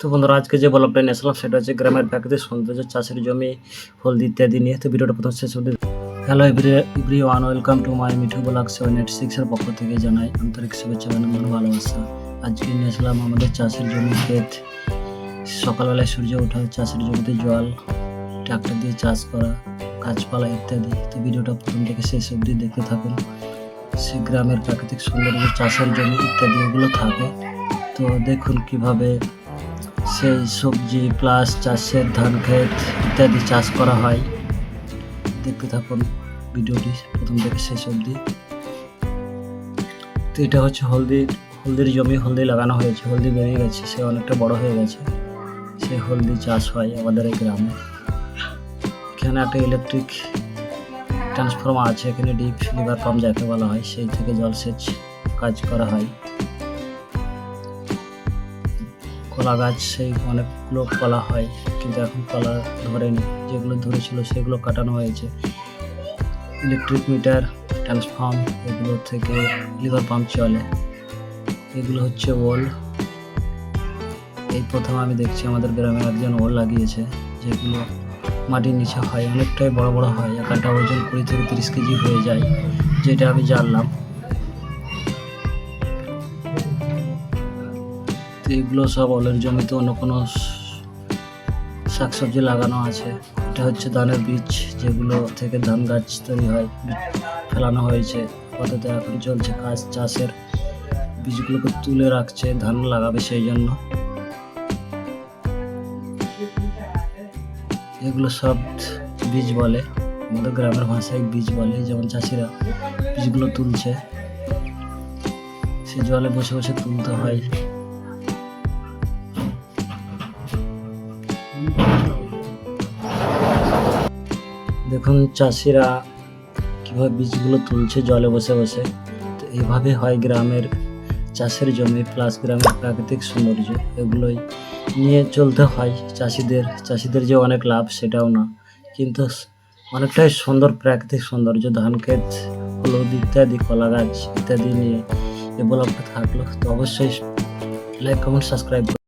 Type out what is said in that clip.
তো বন্ধুরা, আজকে যে ব্লগটা নিয়ে আসলাম সেটা হচ্ছে গ্রামের প্রাকৃতিক সৌন্দর্য, চাষের জমি, হলদি ইত্যাদি নিয়ে। তো ভিডিওটা প্রথম শেষ অবধি hello everyone welcome to my Mithu blog seven eight সিক্সের পক্ষ থেকে জানাই আন্তরিক শুভেচ্ছা এবং ভালোবাসা। আজকে নিয়ে আসলাম আমাদের চাষের জমি ক্ষেত। সকালবেলায় সূর্য ওঠা, চাষের জমিতে জল, ট্রাক্টর দিয়ে চাষ করা, গাছপালা ইত্যাদি। তো ভিডিওটা প্রথম থেকে শেষ অবধি দেখতে থাকুন। সে গ্রামের প্রাকৃতিক সৌন্দর্য, চাষের জমি ইত্যাদি এগুলো থাকে। তো দেখুন কীভাবে সেই সবজি, প্লাস চাষের ধান ক্ষেত ইত্যাদি চাষ করা হয়। দেখতে থাকুন ভিডিওটি, প্রথম থেকে শেষ অবধি। তো এটা হচ্ছে হলদি, হলদির জমি হলদি লাগানো হয়েছে, হলদি বেরিয়ে গেছে, সে অনেকটা বড় হয়ে গেছে। সে হলদি চাষ হয় আমাদের এই গ্রামে। এখানে একটা ইলেকট্রিক ট্রান্সফর্মার আছে, এখানে ডিপ লিভার পাম্প যাকে বলা হয়, সেই থেকে জলসেচ কাজ করা হয়। কলা গাছ, সেই অনেকগুলো কলা হয়, কিন্তু এখন কলা ধরেনি। যেগুলো ধরেছিল সেগুলো কাটানো হয়েছে। ইলেকট্রিক মিটার ট্রান্সফর্ম এগুলো থেকে লিভার পাম্প চলে। এগুলো হচ্ছে ওল। এই প্রথম আমি দেখছি আমাদের গ্রামে একজন ওল লাগিয়েছে, যেগুলো মাটির নিচে হয়, অনেকটাই বড় বড় হয় একটা ওজন কুড়ি থেকে তিরিশ কেজি হয়ে যায়, যেটা আমি জানলাম। তো এগুলো সব অলের জমিতে অন্য কোনো শাকসবজি লাগানো আছে। এটা হচ্ছে ধানের বীজ, যেগুলো থেকে ধান গাছ তৈরি হয়, ফেলানো হয়েছে। আপাতত এখন চলছে কাজ, চাষের বীজগুলোকে তুলে রাখছে, ধান লাগাবে সেই জন্য। এগুলো সব বীজ বলে, আমাদের গ্রামের ভাষায় বীজ বলে, যেমন চাষিরা বীজগুলো তুলছে। সে জলে বসে বসে তুলতে হয়। দেখুন চাষিরা কীভাবে বীজগুলো তুলছে জলে বসে বসে। তো এইভাবে হয় গ্রামের চাষের জমি প্লাস গ্রামের প্রাকৃতিক সৌন্দর্য। এগুলোই নিয়ে চলতে হয় চাষিদের। চাষিদের যে অনেক লাভ সেটাও না। কিন্তু অনেকটাই সুন্দর প্রাকৃতিক সৌন্দর্য, ধান ক্ষেত, হলুদ ইত্যাদি, কলা গাছ ইত্যাদি নিয়ে এ ব্লগটা থাকল। তো অবশ্যই লাইক কমেন্ট সাবস্ক্রাইব